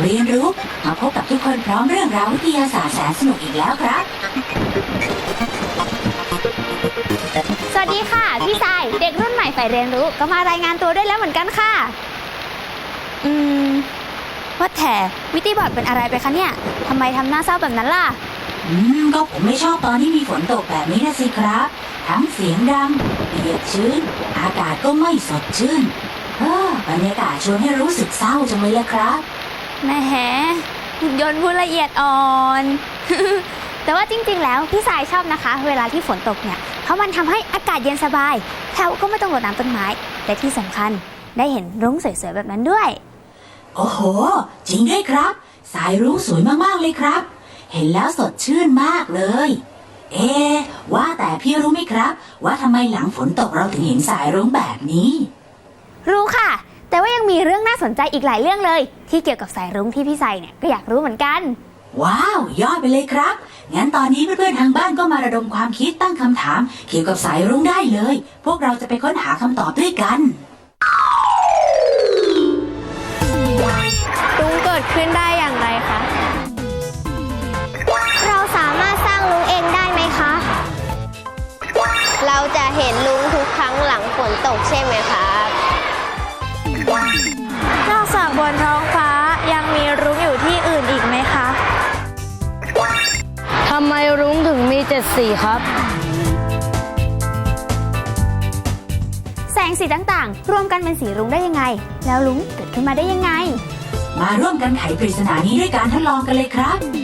เรียนรู้ มาพบกับทุกคนพร้อมเรื่องราววิทยาศาสตร์แสนสนุกอีกแล้วครับ สวัสดีค่ะ พี่สายเด็กรุ่นใหม่ฝ่ายเรียนรู้ก็มารายงานตัวด้วยแล้วเหมือนกันค่ะ อืมว่าแต่วิตี้บอร์ดเป็นอะไรไปคะเนี่ยทำไมทำหน้าเศร้าแบบนั้นล่ะ อืมก็ผมไม่ชอบตอนที่มีฝนตกแบบนี้นะสิครับ ทั้งเสียงดังเปียกชื้น อากาศก็ไม่สดชื่นเออบรรยากาศชวนให้รู้สึกเศร้าจังเลยละครับ แหมหุ่นยนต์ผู้ละเอียดอ่อน แต่ว่าจริง ๆ แล้วพี่สายชอบนะคะ เวลาที่ฝนตกเนี่ย เพราะมันทำให้อากาศเย็นสบายแถวก็ไม่ต้องรดน้ำต้นไม้ และที่สำคัญได้เห็นรุ้งสวยๆแบบนั้นด้วย โอ้โห จริงด้วยครับ สายรุ้งสวยมากๆเลยครับ เห็นแล้วสดชื่นมากเลย เอะว่าแต่พี่รู้ไหมครับ ว่าทำไมหลังฝนตกเราถึงเห็นสายรุ้งแบบนี้ รู้ค่ะ แต่ว่ายังมีเรื่องน่าสนใจอีกหลายเรื่องเลย ที่เกี่ยวกับสายรุ้งที่พี่ใส่เนี่ยก็อยากรู้เหมือนกัน ว้าว ยอดไปเลยครับ งั้นตอนนี้เพื่อนๆทางบ้านก็มาระดมความคิดตั้งคำถาม เกี่ยวกับสายรุ้งได้เลย พวกเราจะไปค้นหาคำตอบด้วยกัน รุ้งเกิดขึ้นได้อย่างไรคะ เราสามารถสร้างลุงเองได้ไหมคะ เราจะเห็นลุงทุกครั้งหลังฝนตกใช่ไหมครั 74 ครับ แสงสีต่างๆ รวมกันเป็นสีรุ้งได้ยังไง แล้วรุ้งเกิดขึ้นมาได้ยังไง มาร่วมกันไขปริศนานี้ด้วยการทดลองกันเลยครับ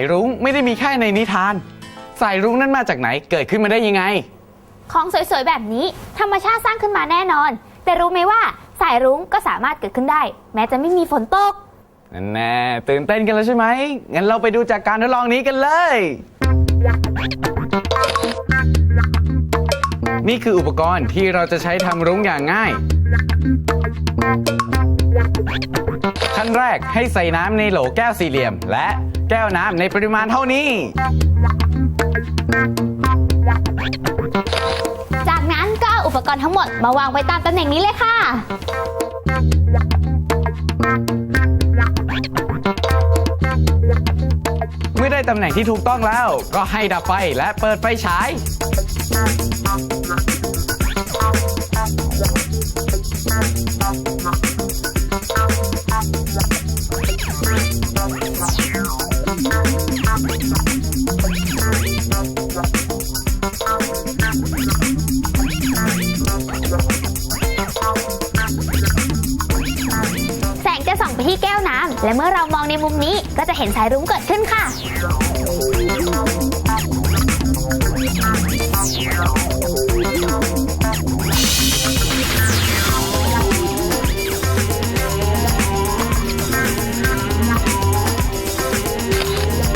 ายรุ้งไม่ได้มีแค่ในนิทาน สายรุ้งนั้นมาจากไหนเกิดขึ้นมาได้ยังไง ของสวยๆแบบนี้ ธรรมชาติสร้างขึ้นมาแน่นอน แต่รู้ไหมว่าสายรุ้งก็สามารถเกิดขึ้นได้ แม้จะไม่มีฝนตกนั่นแน่ตื่นเต้นกันแล้วใช่ไหมงั้นเราไปดูจากการทดลองนี้กันเลย นี่คืออุปกรณ์ที่เราจะใช้ทำรุ้งอย่างง่าย ขั้นแรกให้ใส่น้ำในโหลแก้วสี่เหลี่ยม และแก้วน้ำในปริมาณเท่านี้ จากนั้นก็เอาอุปกรณ์ทั้งหมดมาวางไว้ตามตำแหน่งนี้เลยค่ะ เมื่อได้ตำแหน่งที่ถูกต้องแล้ว ก็ให้ดับไฟและเปิดไฟฉาย และเมื่อเรามองในมุมนี้ก็จะเห็นสายรุ้งเกิดขึ้นค่ะ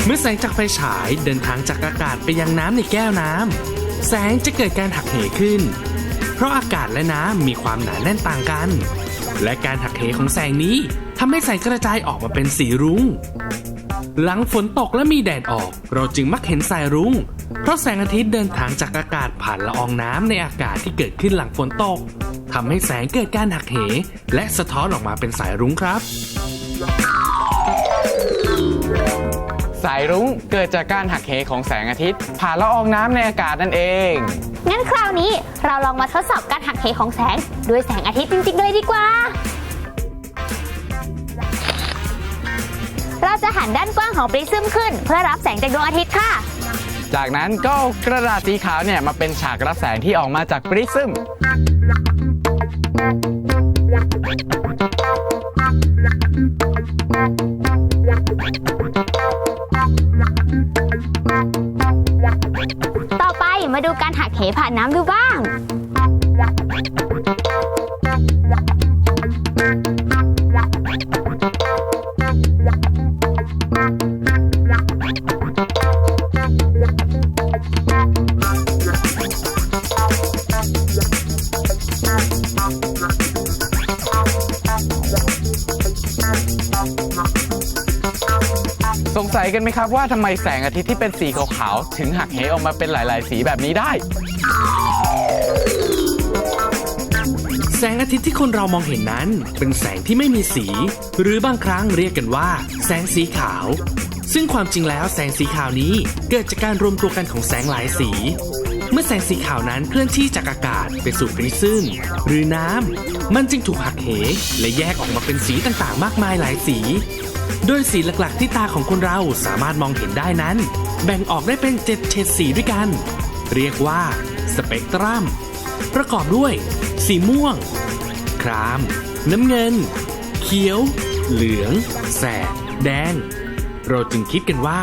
เมื่อแสงจากไฟฉายเดินทางจากอากาศไปยังน้ำในแก้วน้ำแสงจะเกิดการหักเหขึ้น เพราะอากาศและน้ำมีความหนาแน่นต่างกัน และการหักเหของแสงนี้ ทำให้แสงกระจายออกมาเป็นสีรุง้ง หลังฝนตกและมีแดดออก เราจึงมักเห็นสายรุง้ง เพราะแสงอาทิตย์เดินทางจากอากาศผ่านละอองน้ำในอากาศที่เกิดขึ้นหลังฝนตกทำให้แสงเกิดการหักเห และสะท้อนออกมาเป็นสายรุ้งครับ สายรุ้งเกิดจากการหักเหของแสงอาทิตย์ ผ่านละอองน้ำในอากาศนั่นเอง งั้นคราวนี้เราลองมาทดสอบการหักเหของแสง ด้วยแสงอาทิตย์จริงๆเลยดีกว่า เราจะหันด้านกว้างของปริซึมขึ้น เพื่อรับแสงจากดวงอาทิตย์ค่ะ จากนั้นก็เอากระดาษสีขาวเนี่ยมาเป็นฉากรับแสงที่ออกมาจากปริซึม ต่อไปมาดูการหักเหผ่านน้ำดูบ้าง สงสัยกันไหมครับว่าทำไมแสงอาทิตย์ที่เป็นสีขาวๆถึงหักเหออกมาเป็นหลาย ๆ สีแบบนี้ได้ แสงอาทิตย์ที่คนเรามองเห็นนั้น เป็นแสงที่ไม่มีสี หรือบางครั้งเรียกกันว่า แสงสีขาว ซึ่งความจริงแล้วแสงสีขาวนี้เกิดจากการรวมตัวกันของแสงหลายสี เมื่อแสงสีขาวนั้นเคลื่อนที่จากอากาศไปสู่ปริซึมหรือน้ำมันจึงถูกหักเหและแยกออกมาเป็นสีต่างๆ มากมายหลายสี โดยสีหลักๆที่ตาของคนเราสามารถมองเห็นได้นั้น แบ่งออกได้เป็น 7 เฉดสีด้วยกัน เรียกว่าสเปกตรัม ประกอบด้วย สีม่วง คราม น้ำเงิน เขียว เหลือง แสด แดง เราจึงคิดกันว่า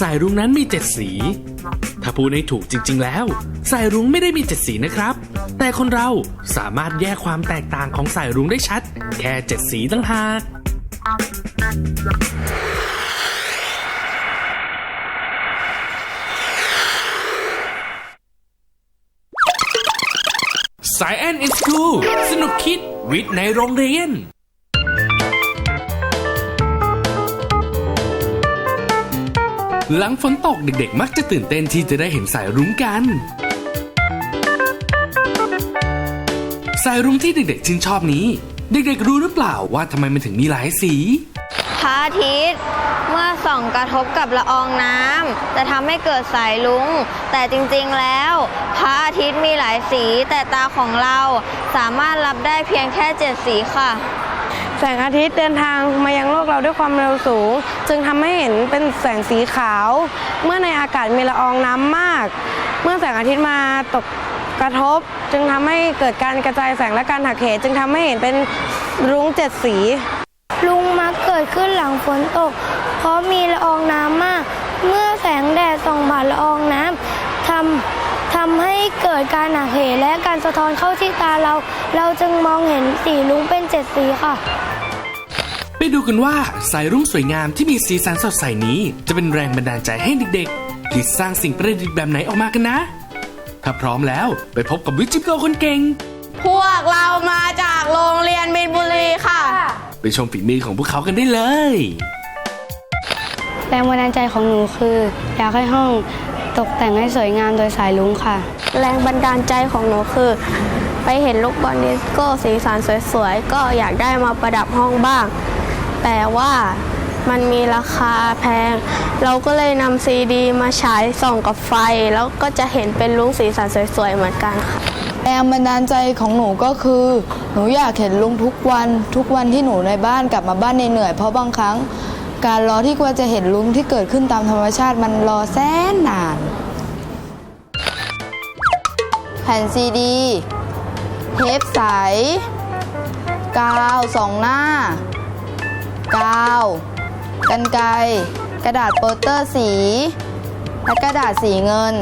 สายรุ้งนั้นมีเจ็ดสี ถ้าพูดให้ถูกจริง ๆ แล้ว สายรุ้งไม่ได้มีเจ็ดสีนะครับ แต่คนเราสามารถแยกความแตกต่างของสายรุ้งได้ชัด แค่เจ็ดสีตั้งหาก สายแอนอินสคูลสนุกคิดวิทย์ในโรงเรียน หลังฝนตกเด็กๆ มักจะตื่นเต้นที่จะได้เห็นสายรุ้งกัน สายรุ้งที่เด็กๆชื่นชอบนี้ เด็กๆรู้หรือเปล่าว่าทำไมมันถึงมีหลายสี พระอาทิตย์ เมื่อส่องกระทบกับละอองน้ำจะทำให้เกิดสายลุงแต่จริงๆแล้ว พระอาทิตย์มีหลายสี แต่ตาของเราสามารถรับได้เพียงแค่เจ็ดสีค่ะ แสงอาทิตย์เดินทางมายังโลกเราด้วยความเร็วสูง จึงทำให้เห็นเป็นแสงสีขาว เมื่อในอากาศมีละอองน้ำมาก เมื่อแสงอาทิตย์มาตกกระทบ จึงทำให้เกิดการกระจายแสงและการหักเหจึงทำให้เห็นเป็นรุ้งเจ็ดสี ลุงมักเกิดขึ้นหลังฝนตก เพราะมีละอองน้ำมาก เมื่อแสงแดดส่องผ่านละอองน้ำทำทำให้เกิดการหักเหและการสะท้อนเข้าที่ตาเรา เราจึงมองเห็นสีลุงเป็นเจ็ดสีค่ะ ไปดูกันว่าสายรุ้งสวยงามที่มีสีสันสดใสนี้ จะเป็นแรงบันดาลใจให้เด็กๆคิดสร้างสิ่งประดิษฐ์แบบไหนออกมากันนะ ถ้าพร้อมแล้วไปพบกับวิจิโกคนเก่ง พวกเรามาจากโรงเรียนมินบุรีค่ะไป ชมฝีมือของพวกเขากันได้เลยแรงบันดาลใจของหนูคือ อยากให้ห้องตกแต่งให้สวยงามโดยสายลุงค่ะ แรงบันดาลใจของหนูคือ ไปเห็นลูกบอลดิสโก้สีสันสวยๆ ก็อยากได้มาประดับห้องบ้าง แต่ว่ามันมีราคาแพง เราก็เลยนำซีดีมาฉายส่องกับไฟ แล้วก็จะเห็นเป็นลุงสีสันสวยๆ เหมือนกันค่ะ แรงบันดาลใจของหนูก็คือ หนูอยากเห็นลุงทุกวันทุกวันที่หนูในบ้านกลับมาบ้านเหนื่อยเพราะบางครั้ง การรอที่กว่าจะเห็นลุงที่เกิดขึ้นตามธรรมชาติมันรอแสนนาน แผ่นซีดีเทปใสกาวสองหน้ากาวกันไกกระดาษโปสเตอร์สี และกระดาษสีเงิน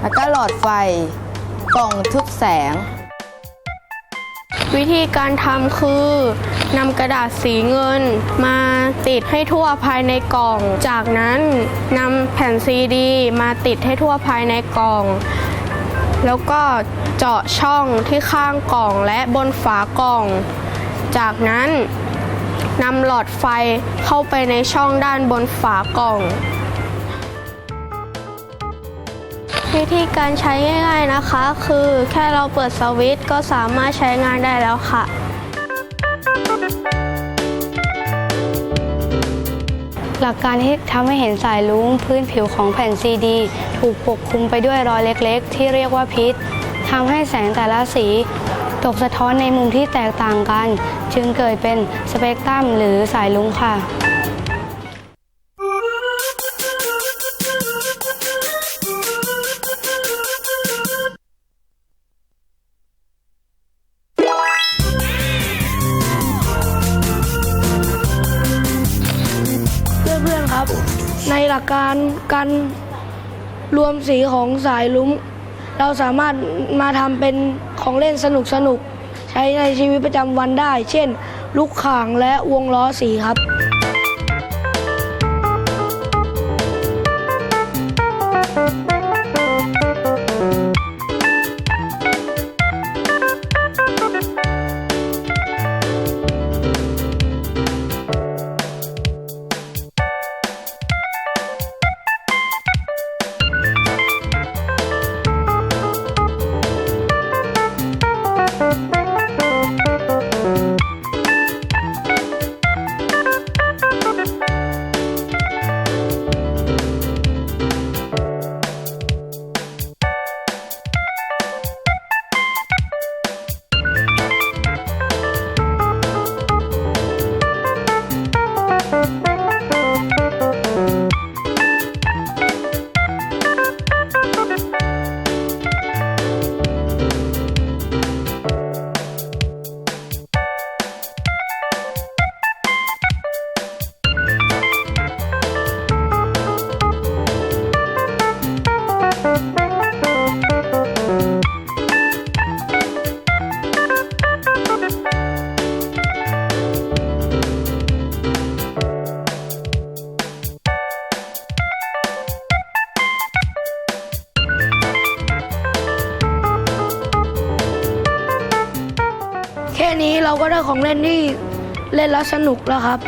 แล้วก็หลอดไฟ กล่องทึบแสง วิธีการทำคือนำกระดาษสีเงินมาติดให้ทั่วภายในกล่อง จากนั้นนำแผ่นซีดี มาติดให้ทั่วภายในกล่อง แล้วก็เจาะช่องที่ข้างกล่องและบนฝากล่อง จากนั้นนำหลอดไฟเข้าไปในช่องด้านบนฝากล่อง วิธีการใช้ง่ายๆนะคะ คือแค่เราเปิดสวิตช์ก็สามารถใช้งานได้แล้วค่ะ หลักการที่ทำให้เห็นสายลุงพื้นผิวของแผ่นซีดี ถูกปกคลุมไปด้วยรอยเล็กๆ ที่เรียกว่าพิษทำให้แสงแต่ละสีตกสะท้อนในมุมที่แตกต่างกัน จึงเกิดเป็นสเปกตรัมหรือสายลุงค่ะ หลักการการรวมสีของสายลุ้ม เราสามารถมาทำเป็นของเล่นสนุกสนุก ใช้ในชีวิตประจำวันได้ เช่น ลูกข่างและวงล้อสีครับ นี้เราก็ได้ของเล่นที่เล่นแล้วสนุกแล้วครับ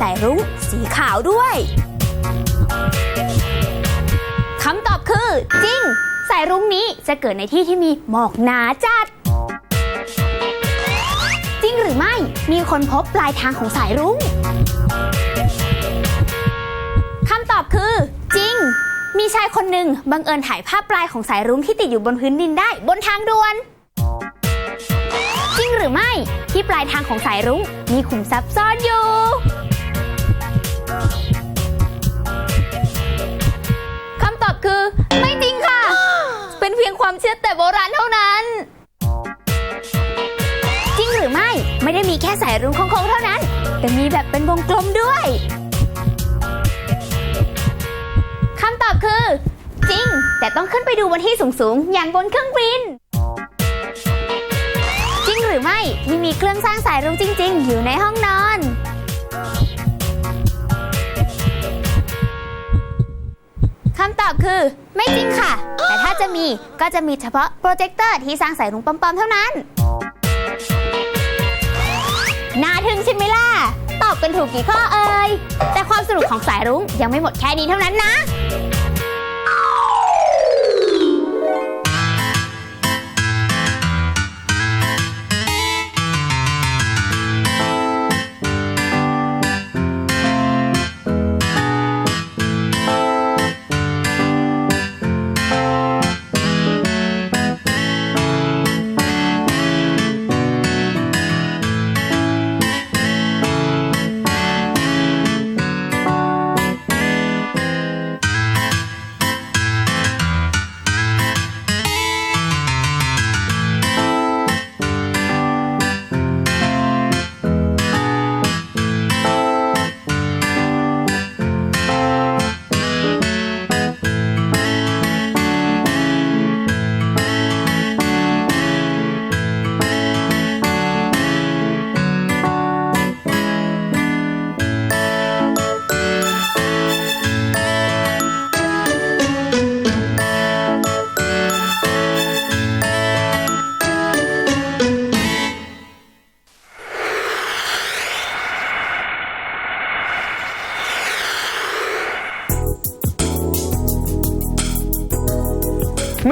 สายรุ้งสีขาวด้วยคำตอบคือ จริง สายรุ้งนี้จะเกิดในที่ที่มีหมอกหนาจัด จริงหรือไม่มีคนพบปลายทางของสายรุ้งคำตอบคือ จริง มีชายคนหนึ่งบังเอิญถ่ายภาพปลายของสายรุ้งที่ติดอยู่บนพื้นดินได้บนทางด่วน จริงหรือไม่ที่ปลายทางของสายรุ้งมีขุมทรัพย์ซ่อนอยู่ แต่มีแบบเป็นวงกลมด้วยคำตอบคือ จริง แต่ต้องขึ้นไปดูบนที่สูงๆ อย่างบนเครื่องบิน จริงหรือไม่ที่มีเครื่องสร้างสายรุ้งจริง ๆ อยู่ในห้องนอน คำตอบคือ ไม่จริงค่ะ แต่ถ้าจะมีก็จะมีเฉพาะโปรเจคเตอร์ที่สร้างสายรุ้งปลอมๆเท่านั้น น่าทึ่งใช่ไหมล่ะ ตอบกันถูกกี่ข้อเอ่ย แต่ความสนุกของสายรุ้งยังไม่หมดแค่นี้เท่านั้นนะ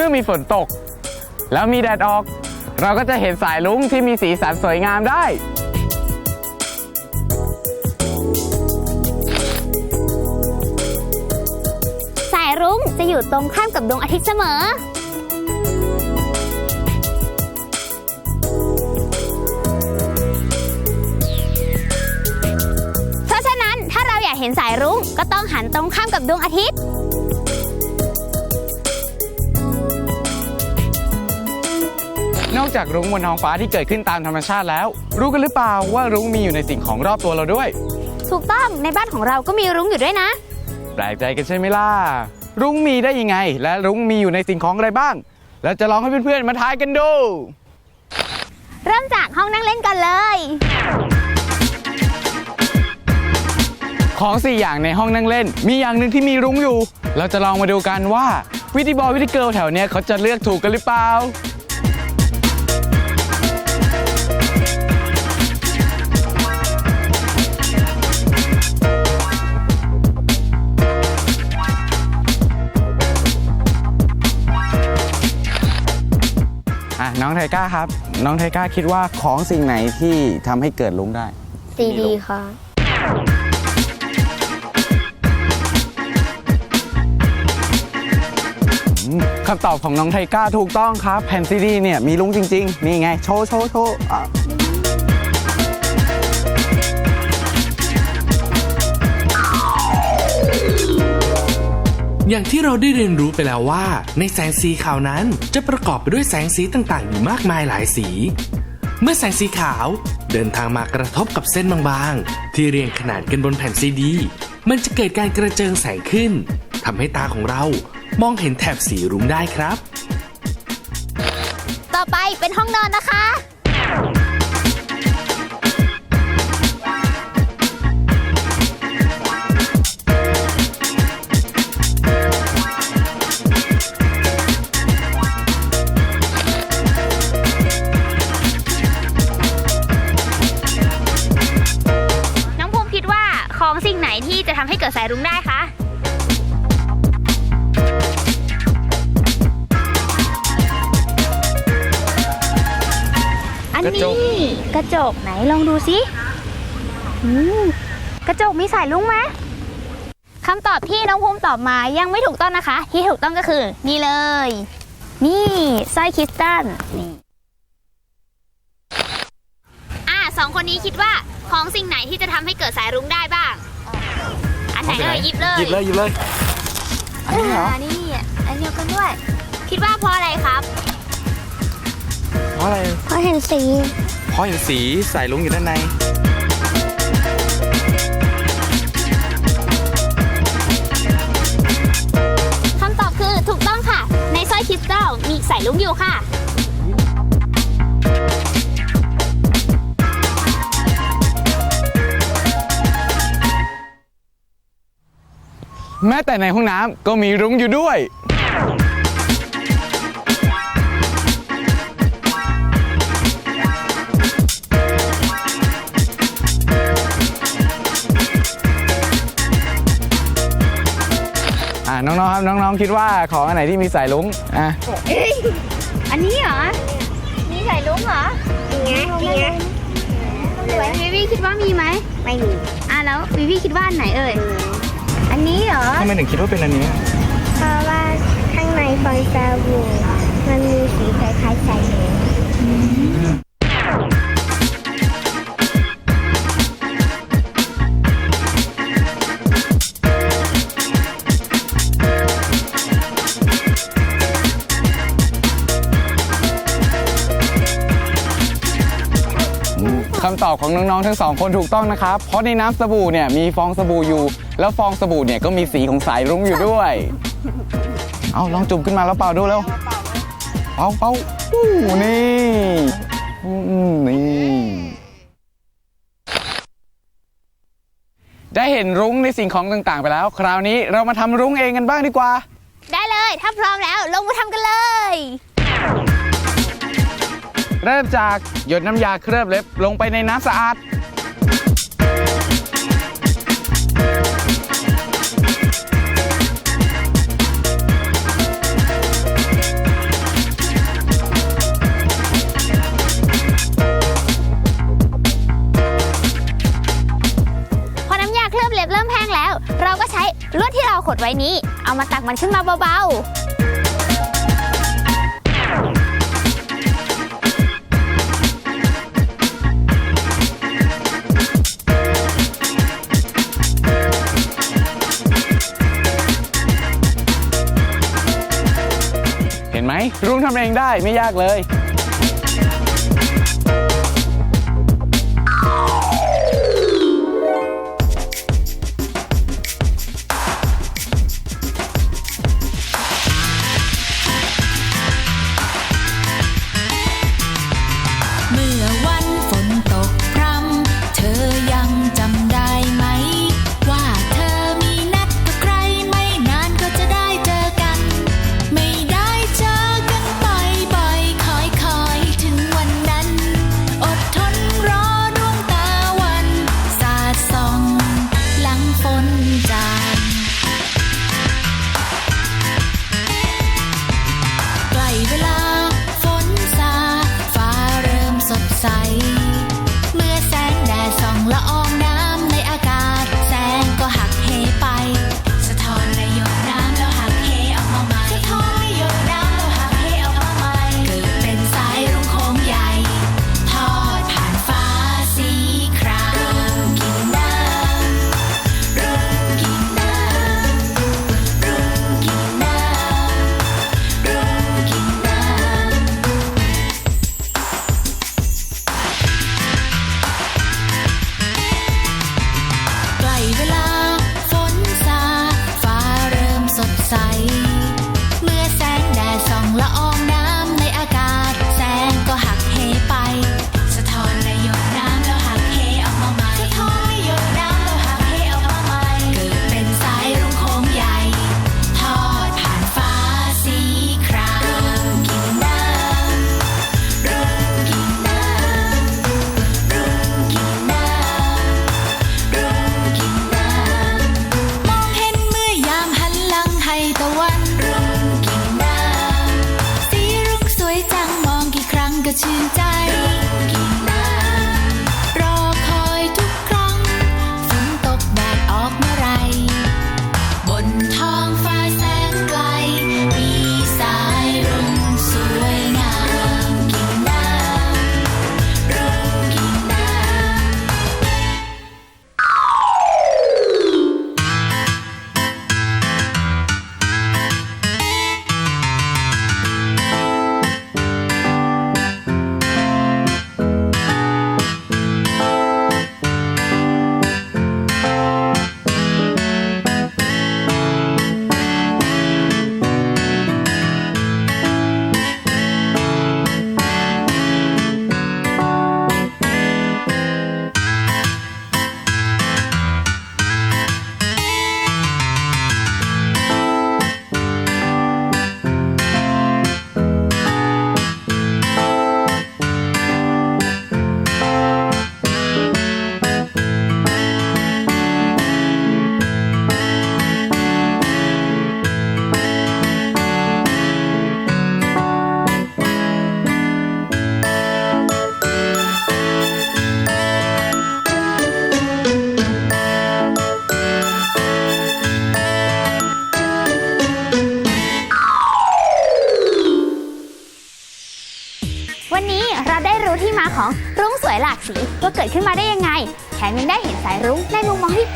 อมีฝนตก แล้วมีแดดออก เราก็จะเห็นสายรุ้งที่มีสีสันสวยงามได้สายรุ้งจะอยู่ตรงข้ามกับดวงอาทิตย์เสมอ เพราะฉะนั้นถ้าเราอยากเห็นสายรุ้งก็ต้องหันตรงข้ามกับดวงอาทิตย์ นอกจากรุ้งบนท้องฟ้าที่เกิดขึ้นตามธรรมชาติแล้ว รู้กันหรือเปล่าว่ารุ้งมีอยู่ในสิ่งของรอบตัวเราด้วย ถูกต้องในบ้านของเราก็มีรุ้งอยู่ด้วยนะ แปลกใจกันใช่ไหมล่ะ รุ้งมีได้ยังไง และรุ้งมีอยู่ในสิ่งของอะไรบ้าง แล้วจะลองให้เพื่อนๆมาทายกันดู เริ่มจากห้องนั่งเล่นกันเลย ของ4อย่างในห้องนั่งเล่น มีอย่างหนึ่งที่มีรุ้งอยู่ เราจะลองมาดูกันว่าวิธีบอยวิธีเกิร์ลแถวเนี้ยเขาจะเลือกถูกกันหรือเปล่า น้องไทก้าครับ น้องไทก้าคิดว่าของสิ่งไหนที่ทำให้เกิดรุ้งได้ ซีดีค่ะคำตอบของน้องไทก้าถูกต้องครับ แผ่นซีดีเนี่ยมีลุงจริง ๆ นี่ไง โชว์โชว์โชว์อะ อย่างที่เราได้เรียนรู้ไปแล้วว่า ในแสงสีขาวนั้นจะประกอบไปด้วยแสงสีต่างๆ อยู่มากมายหลายสี เมื่อแสงสีขาวเดินทางมากระทบกับเส้นบางๆ ที่เรียงขนาดกันบนแผ่นซีดี มันจะเกิดการกระเจิงแสงขึ้นทำให้ตาของเรามองเห็นแถบสีรุ้งได้ครับ ต่อไปเป็นห้องนอนนะคะ ที่จะทำให้เกิดสายรุ้งได้คะอันกระจกนี้กระจกไหนลองดูสิอืมกระจกมีสายลุ้งไหมคำตอบที่น้องภูมิตอบมายังไม่ถูกต้องนะคะ ที่ถูกต้องก็คือ นี่เลย นี่สร้อยคริสตัลนี่อะสองคนนี้คิดว่าของสิ่งไหนที่จะทำให้เกิดสายรุ้งได้บ้างอัน ไหนเอ่ยหยิบเลย หยิบเลยหยิบเลยอันนี้เหรออ่านี่อันเดียวกันด้วย คิดว่าเพราะอะไรครับเพราะอะไรเพราะเห็นสีเพราะเห็นสีสายลุงอยู่ด้านใน แม้แต่ในห้องน้ำก็มีรุ้งอยู่ด้วย อ่าน้องๆครับน้องๆคิดว่าของอันไหนที่มีสายลุงอะอันนี้เหรอ มีสายลุ้งเหรอนี่ไงนี่ไงวิวี่คิดว่ามีไหมไม่มี อะแล้ววิวี่คิดว่าอันไหนเอ่ย อันนี้เหรอ ทำไมถึงคิดว่าเป็นอันนี้ เพราะว่าข้างในฟองสบู่มันมี อบของน้องๆทั้งสองคนถูกต้องนะครับ เพราะในน้ำสบู่เนี่ยมีฟองสบู่อยู่ แล้วฟองสบู่เนี่ยก็มีสีของสายรุ้งอยู่ด้วย เอาลองจุ่มขึ้นมาแล้วเป่าดูแล้วเป่าเป่าอู้นี่อนี่ ได้เห็นรุ้งในสิ่งของต่างๆ ไปแล้ว คราวนี้เรามาทำรุ้งเองกันบ้างดีกว่า ได้เลย ถ้าพร้อมแล้ว ลงมือทำกันเลย เริ่มจากหยดน้ำยาเคลือบเล็บลงไปในน้ำสะอาด พอน้ำยาเคลือบเล็บเริ่มแห้งแล้ว เราก็ใช้ลวดที่เราขดไว้นี้ เอามาตักมันขึ้นมาเบาๆ ทำเองได้ไม่ยากเลย กี่ครั้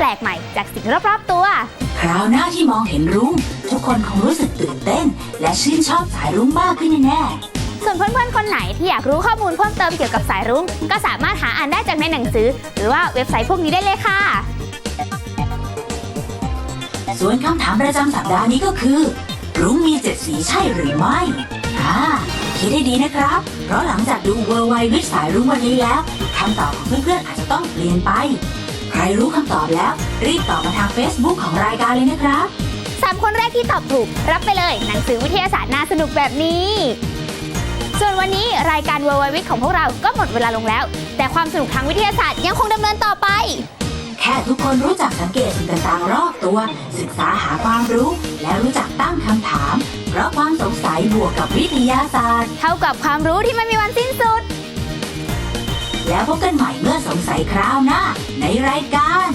ลกใหม่จากสิ่งรอบๆตัว คราวหน้าที่มองเห็นรุ้งทุกคนคงรู้สึกตื่นเต้น และชื่นชอบสายรุ้งมากขึ้นแน่ส่วนเพื่อนๆ คนไหนที่อยากรู้ข้อมูลเพิ่มเติมเกี่ยวกับสายรุ้งก็สามารถหาอ่านได้จากในหนังสือ หรือว่าเว็บไซต์พวกนี้ได้เลยค่ะๆส่วนคำถามประจำสัปดาห์นี้ก็คือ รุ้งมีเจ็ดสีใช่หรือไม่อ่าคิดให้ดีนะครับ เพราะหลังจากดูเวอร์ไววิสายรุ้งวันนี้แล้วคำตอบของเพื่อนๆอาจจะต้องเปลี่ยนไปใค รรู้คำตอบแล้ว รีบตอบมาทาง Facebook ของรายการเลยนะครับ สามคนแรกที่ตอบถูก รับไปเลย หนังสือวิทยาศาสตร์น่าสนุกแบบนี้ ส่วนวันนี้รายการเวอร์ไววิทของพวกเราก็หมดเวลาลงแล้ว แต่ความสนุกทางวิทยาศาสตร์ยังคงดำเนินต่อไป แค่ทุกคนรู้จักสังเกตสิ่งต่างๆรอบตัว ศึกษาหาความรู้ และรู้จักตั้งคำถาม เพราะความสงสัยบวกกับวิทยาศาสตร์ เท่ากับความรู้ที่ไม่มีวันสิ้นสุด แล้วพบกันใหม่เมื่อสงสัยคราวหน้าในรายการ